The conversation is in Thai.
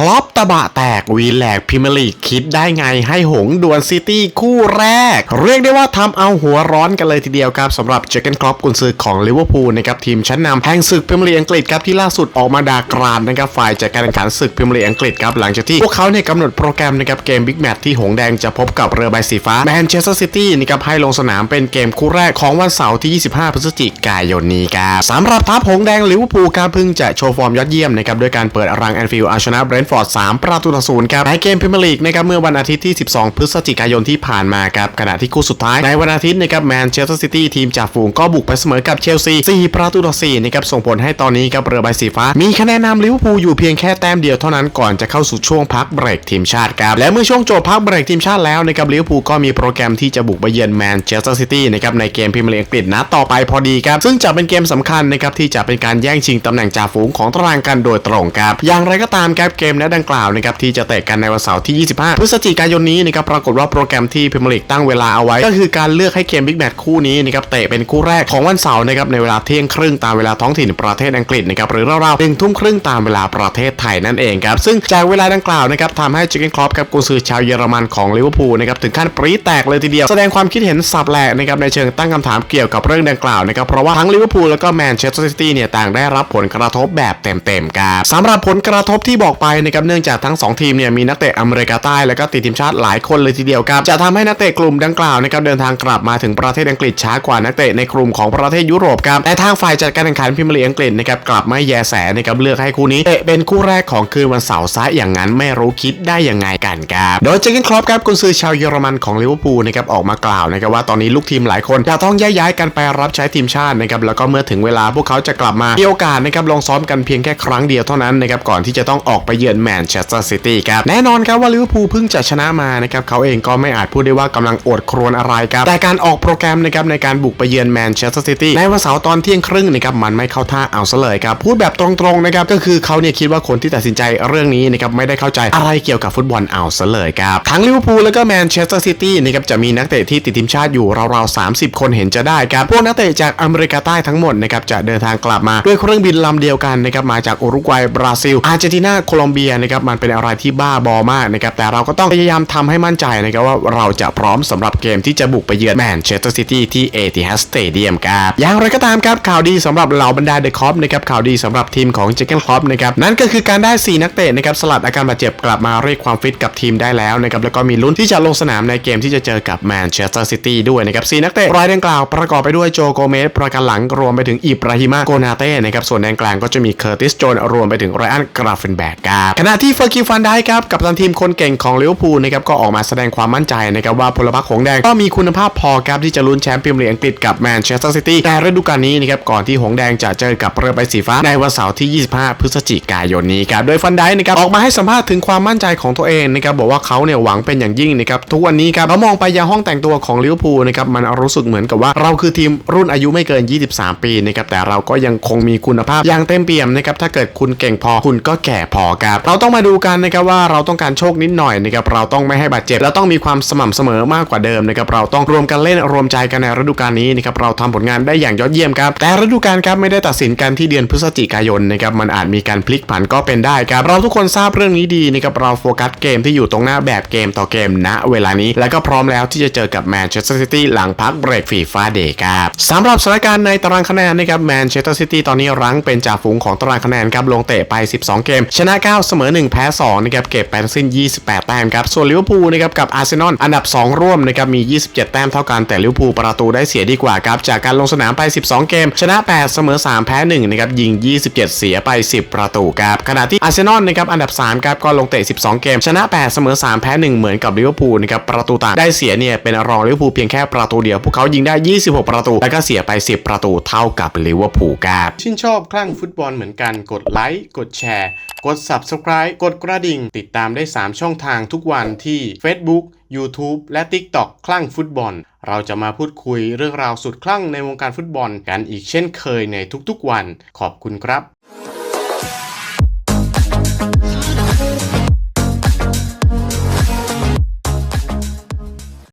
ครอปตะบะแตกวีแหลกพิมลีคิดได้ไงให้หงดวลซิตี้คู่แรก เรียกได้ว่าทำเอาหัวร้อนกันเลยทีเดียวครับสำหรับเจอเกนครอปกุนซือของลิเวอร์พูลนะครับทีมชั้นนำแห่งศึกพรีเมียร์ลีอังกฤษครับที่ล่าสุดออกมาด่ากราดนะครับฝ่ายจัดการแข่งขันศึกพรีเมียร์ลีอังกฤษครับหลังจากที่พวกเขาเนี่ยกำหนดโปรแกรมนะครับเกมบิ๊กแมตช์ที่หงแดงจะพบกับเรือใบสีฟ้าแมนเชสเตอร์ซิตี้นะครับให้ลงสนามเป็นเกมคู่แรกของวันเสาร์ที่ 25 พฤศจิกายนนี้ครับสำหรับทัพหงแดงลิเวอร์พูลครับเพิ่งจะโชว์ฟอร์มยอดเยี่ยมนะครับด้วยการเปิดรังแอนฟิลด์เอาชนะเบรนฟอร์ด 3 ประตูต่อศูนย์ครับในเกมพรีเมียร์ลีกนะครับเมื่อวันอาทิตย์ที่ 12 พฤศจิกายนที่ผ่านมาครับขณะที่คู่สุดท้ายในวันอาทิตย์นะครับแมนเชสเตอร์ซิตี้ทีมจาฝูงก็บุกไปเสมอกับเชลซี 4 ประตูต่อ4นะครับส่งผลให้ตอนนี้ครับเรือใบสีฟ้า มีคะแนนนำลิเวอร์พูลอยู่เพียงแค่แต้มเดียวเท่านั้นก่อนจะเข้าสู่ช่วงพักเบรกทีมชาติครับและเมื่อช่วงจบพักเบรกทีมชาติแล้วนะครับลิเวอร์พูลก็มีโปรแกรมที่จะบุกไปเยือนแมนเชสเตอร์ซิตี้นะครับในเกมพรีเมียร์ลีกอังกฤษนัดต่อไปพอดีครับซึ่งจะเป็นเกมสำคัญนะครับที่จะเป็นการแย่งชิงตำแหน่งจ่าฝูงของตารางกันโดยตรงครับอย่างไรก็ตามครับเกมนัดดังกล่าวนะครับที่จะเตะกันในวันเสาร์ที่ 25 พฤศจิกายนนี้นะครับปรากฏว่าโปรแกรมที่พรีเมียร์ลีกตั้งเวลาเอาไว้ ก็คือการเลือกให้เกมบิ๊กแมตช์คู่นี้นะครับเตะเป็นคู่แรกของวันเสาร์นะครับในเวลาเที่ยงครึ่งตามเวลาท้องถิ่นประเทศอังกฤษนะครับหรือราวๆหนึ่งทุ่มครึ่งตามเวลาประเทศไทยนั่นเองครับซึ่งจากเวลาดังกล่าวนะครับทำให้จิเกนครอปกับกุนซือชาวเยอรมันของลิเวอร์พูลนะครับถึงขั้นปรี๊แตกเลยทีเดียวแสดงความคิดเห็นสับแหลกนะครับในเชิงตั้งคำถามเกี่ยวกับเรื่องดังกล่าวนะครับเพราะว่าทั้งลิเวอร์พูลแล้วก็แมนเชสเตอร์ซิตี้เนี่ยต่างได้รับผลกระทบแบบเต็มๆครับสำหรับผลกระทบที่บอกไปนะครับเนื่องจากทั้งสองทีมเนี่ยมีนักเตะอเมริกาใต้แล้วก็ติดทีมชาติหลายคนเลยทีเดียวครับจะทำให้นักเตะกลุ่มดังกล่าวนะครับเดินทางกลับมาถึงประเทศอังกฤษช้ากว่านักเตะในกลุ่มของประเทศยุโรปครับแต่ทางฝ่ายจัดการแข่งขันพรีเมียร์ลีอังกฤษนะครับกลับไม่แยแสนะครับเลือกให้คู่นี้เตะเป็นคู่แรกของคืนวันเสาร์ซะอย่างนั้นไม่รู้คิดได้ยังไงกันครับโดยเจอร์เกนครอปครับกุนซือชาวเยอรมันของลิเวอร์พูลนะครับออกมากล่าวนะครับว่าตอนนี้ลูกทีมหลายคนจะต้องย้ายย้ายกันไปรับใช้ทีมชาตินะครับแล้วก็เมื่อถึงเวลาพวกเขาจะกลับมามีโอกาสนะครับลงซ้อมกันเพียงแค่ครั้งเดียวเท่านั้นนะครับก่อนที่จะต้องออกไปเยือนแมนเชสเตอร์ซิตี้ครับแน่นอนครับว่าลิเวอร์พูลเพิ่งจะชนะมานะครับเขาเองก็ไม่อาจพูดได้ว่ากำลังอดครวญอะไรครับแต่การออกโปรแกรมนะครับในการบุกไปเยือนแมนเชสเตอร์ซิตี้ในวันเสาร์ตอนเที่ยงครึ่งนะครับมันไม่เข้าท่าเอาซะเลยครับพูดแบบตรงๆนะครับก็คือเขาเนี่ยคิดว่าคนที่ตัดสินใจเรื่องนี้นะครับไม่ได้เข้าใจอะไรเกี่ยวกับฟุตบอลเอาซะเลยครับทั้งลิเวอร์พูลแล้วก็แมนเชสเตอร์ซิตี้นะครับจะมีนักเตะที่ติดทีมชาติอยู่ราวๆ30 คนเห็นจะได้ครับพวกนักเตะจากอเมริกาใต้ทั้งหมดนะครับจะเดินทางกลับมาด้วยเครื่องบินลำเดียวกันนะครับมาจากอุรุกวัยบราซิลอาร์เจนตินาโคลอมเบียนะครับมันเป็นอะไรที่บ้าบอมากนะครับแต่เราก็ต้องพยายามทำให้มั่นใจนะครับว่าเราจะพร้อมสำหรับเกมที่จะบุกไปเยือนแมนเชสเตอร์ซิตี้ที่เอติฮัสสเตเดียมครับอย่างไรก็ตามครับข่าวดีสำหรับเหล่าบรรดาเดอะคอปนะครับข่าวดีสำหรับทีมของเจเกนคอปนะครับนั่นก็คือการได้ 4 นักเตะนะครับสลัดอาการบาดเจ็บกลับมาเรียกความฟิตกับทีมได้แล้วนะครับแล้วก็มีลุ้นที่จะลงสนามในเกมที่จะเจอกับแมนเชสเตอร์ซิตี้ด้วยนะครับ4นักเตะรายดังกล่าวประกอบไปด้วยโจโกเมสประกันหลังรวมไปถึงอิบราฮิมาโกนาเต้นะครับส่วนแดนกลางก็จะมีเคอร์ติสโจนรวมไปถึงไรอันกราฟเฟนแบกครับขณะที่เฟอร์กิฟันได้ครับกับตันทีมคนเก่งของลิเวอร์พูลนะครับก็ออกมาแสดงความมั่นใจนะครับว่าพลพรรคหงแดงก็มีคุณภาพพอครับที่จะลุ้นแชมป์พรีเมียร์ลีกอังกฤษกับแมนเชสเตอร์ซิตี้แต่ฤดูกาลนี้นะครับก่อนที่หงแดงจะเจอกับเรือใบสีฟ้าในวันเสาร์ที่ 25 พฤศจิกายนนี้ครับโดยฟันได้นะครับออกมาให้สัมภาษณ์ถึงความมั่นใจของตัวเองนะครับบอกว่าเขาเนี่ยหวังเป็นอย่างยิ่งนะครับทุกวันนี้ครับเรามองไปยังห้องแต่งตัวของลิเวอร์พูลนะครับมันรู้สึกเหมือนกับว่าเราคือทีมรุ่นอายุไม่เกิน 23 ปีนะครับแต่เราก็ยังคงมีคุณภาพอย่างเต็มเปี่ยมนะครับถ้าเกิดคุณเก่งพอคุณก็แก่พอครับเราต้องมาดูกันนะครับว่าเราต้องการโชคนิดหน่อยนะครับเราต้องไม่ให้บาดเจ็บเราต้องมีความสม่ำเสมอมากกว่าเดิมนะครับเราต้องรวมกันเล่นรวมใจกันในฤดูกาลนี้นะครับเราทำผลงานได้อย่างยอดเยี่ยมครับแต่ฤดูกาลครับไม่ได้ตัดสินกันที่เดือนพฤศจิกายนนะครับมันอาจมีการพลิกผันก็เป็นได้ครับเราทุกคนทราบเรื่องนี้ดีนะครับเราโฟกัสเกมที่อยู่ตรงหน้าแบบเกมต่อเกมณเวลานี้ แล้วก็พร้อมแล้วที่จะเจอกับแมนเชสเตอร์ซิตี้หลังพักเบรกฟีฟ่าเดย์ครับสำหรับสถานการณ์ในตารางคะแนนนะครับแมนเชสเตอร์ซิตี้ตอนนี้รั้งเป็นจ่าฝูงของตารางคะแนนครับลงเตะไป 12 เกม ชนะ 9เสมอ 1 แพ้2นะครับเก็บไปทั้งสิ้น 28 แต้มครับส่วนลิเวอร์พูลนะครับกับอาร์เซนอลอันดับ 2 ร่วมนะครับมี 27 แต้มเท่ากันแต่ลิเวอร์พูลประตูได้เสียดีกว่าครับจากการลงสนามไป 12 เกม ชนะ 8 เสมอ 3 แพ้1นะครับยิง 27 เสียไป 10 ประตูครับขณะที่อาร์เซนอลนะครับอันดับ3ครับก็ลงเตะ 12 เกม ชนะ 8 เสมอ 3 แพ้ 1 เหมือนกับลิเวอร์พูลนะครับประตูต่างได้เสียเนี่ยเป็นรองลิเวอร์พูลเพียงแค่ประตูเดียวพวกเขายิงได้ 26 ประตู แล้วก็เสียไป 10 ประตูเท่ากับลิเวอร์พูลครับชื่นชอบคลั่งฟุตบอลเหมือนกันกดไลค์กดแชร์กด Subscribe กดกระดิ่ง ติดตามได้ 3 ช่องทางทุกวันที่ Facebook YouTube และ TikTok คลั่งฟุตบอล เราจะมาพูดคุยเรื่องราวสุดคลั่งในวงการฟุตบอลกันอีกเช่นเคยในทุกๆวัน ขอบคุณครับ